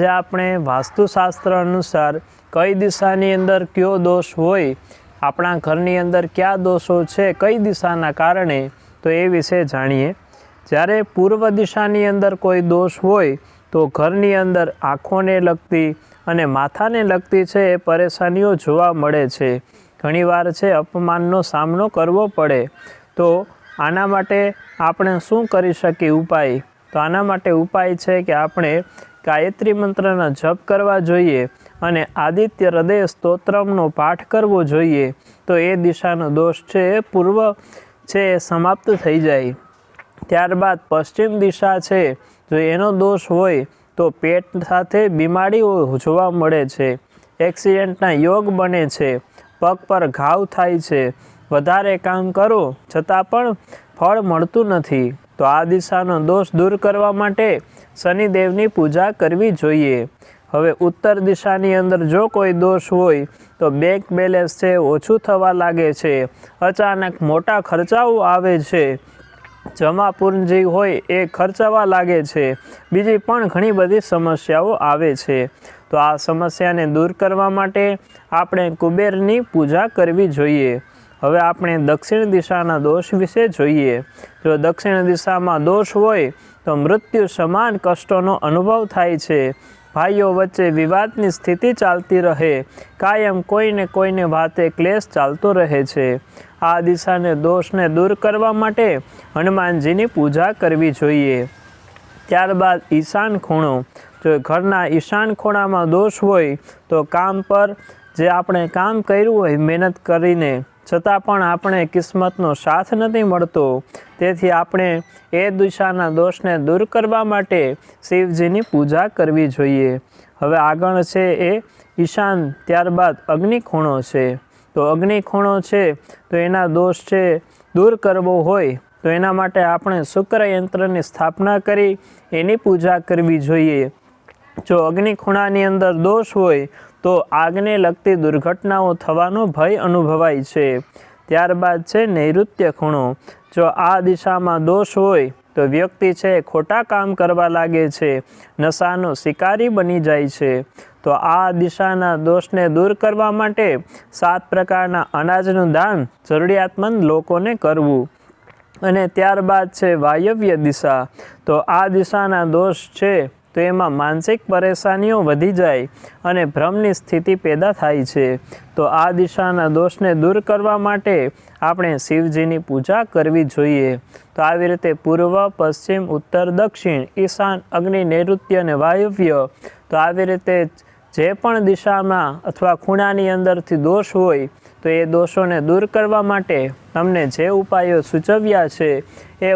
જે આપણે વાસ્તુશાસ્ત્ર અનુસાર કઈ દિશાની અંદર કયો દોષ હોય, આપણા ઘરની અંદર કયા દોષો છે, કઈ દિશાના કારણે, તો એ વિશે જાણીએ. જ્યારે પૂર્વ દિશાની અંદર કોઈ દોષ હોય, તો ઘરની અંદર આંખોને લગતી અને માથાને લગતી છે એ પરેશાનીઓ જોવા મળે છે. ઘણીવાર છે અપમાનનો સામનો કરવો પડે. તો આના માટે આપણે શું કરી શકીએ ઉપાય? તો આના માટે ઉપાય છે કે આપણે ગાયત્રી મંત્રના જપ કરવા જોઈએ અને આદિત્ય હૃદય સ્તોત્રમનો પાઠ કરવો જોઈએ, તો એ દિશાનો દોષ છે, એ પૂર્વ છે, એ સમાપ્ત થઈ જાય. ત્યારબાદ પશ્ચિમ દિશા છે, જો એનો દોષ હોય, તો પેટ સાથે બીમારીઓ જોવા મળે છે. એક્સિડન્ટના યોગ બને છે, પગ પર ઘાવ થાય છે. વધારે કામ કરો, છતાં પણ ફળ મળતું નથી. તો આ દિશાનો દોષ દૂર કરવા માટે શનિદેવની પૂજા કરવી જોઈએ. હવે ઉત્તર દિશાની અંદર જો કોઈ દોષ હોય, તો બેંક બેલેન્સ છે ઓછું થવા લાગે છે. અચાનક મોટા ખર્ચાઓ આવે છે. જમા પૂંજી હોય એ ખર્ચાવા લાગે છે. બીજી પણ ઘણી બધી સમસ્યાઓ આવે છે. તો આ સમસ્યાને દૂર કરવા માટે આપણે કુબેરની પૂજા કરવી જોઈએ. હવે આપણે દક્ષિણ દિશાના દોષ વિશે જોઈએ. જો દક્ષિણ દિશામાં દોષ હોય, તો મૃત્યુ સમાન કષ્ટોનો અનુભવ થાય છે. ભાઈઓ વચ્ચે વિવાદની સ્થિતિ ચાલતી રહે. કાયમ કોઈને કોઈને વાતે ક્લેશ ચાલતો રહે છે. આ દિશાને દોષને દૂર કરવા માટે હનુમાનજીની પૂજા કરવી જોઈએ. ત્યારબાદ ઈશાન ખૂણો. જો ઘરના ઈશાન ખૂણામાં દોષ હોય, તો કામ પર, જે આપણે કામ કર્યું હોય, મહેનત કરીને છતાં પણ આપણે કિસ્મતનો સાથ નથી મળતો. તેથી આપણે એ દિશાના દોષને દૂર કરવા માટે શિવજીની પૂજા કરવી જોઈએ. હવે આગળ છે એ ઈશાન, ત્યારબાદ અગ્નિ ખૂણો છે. તો અગ્નિ ખૂણો છે, તો એના દોષ છે દૂર કરવો હોય, તો એના માટે આપણે શુક્ર યંત્રની સ્થાપના કરી એની પૂજા કરવી જોઈએ. જો અગ્નિ ખૂણાની અંદર દોષ હોય તો આગને લગતી દુર્ઘટનાઓ થવાનો ભય અનુભવાય છે. ત્યારબાદ છે નૈઋત્ય ખૂણો. જો આ દિશામાં દોષ હોય, તો વ્યક્તિ છે ખોટા કામ કરવા લાગે છે. નશાનો શિકારી બની જાય છે. તો આ દિશાના દોષને દૂર કરવા માટે સાત પ્રકારના અનાજનું દાન જરૂરિયાતમંદ લોકોને કરવું. અને ત્યારબાદ છે વાયવ્ય દિશા. તો આ દિશાના દોષ છે તો એમાં માનસિક પરેશાનીઓ વધી જાય અને ભ્રમની સ્થિતિ પેદા થાય છે. તો આ દિશાના દોષને દૂર કરવા માટે આપણે શિવજીની પૂજા કરવી જોઈએ. તો આવી રીતે પૂર્વ, પશ્ચિમ, ઉત્તર, દક્ષિણ, ઈશાન, અગ્નિ, નૈઋત્ય અને વાયવ્ય તો આવી રીતે જે પણ દિશામાં અથવા ખૂણાની અંદરથી દોષ હોય તો એ દોષોને દૂર કરવા માટે તમને જે ઉપાયો સૂચવ્યા છે એ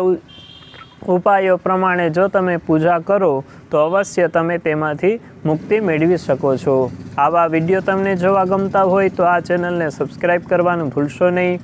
ઉપાયો પ્રમાણે જો તમે પૂજા કરો, તો અવશ્ય તમે તેમાંથી મુક્તિ મેળવી શકો છો. આવા વીડિયો તમને જોવા ગમતા હોય તો આ ચેનલને સબસ્ક્રાઈબ કરવાનું ભૂલશો નહીં.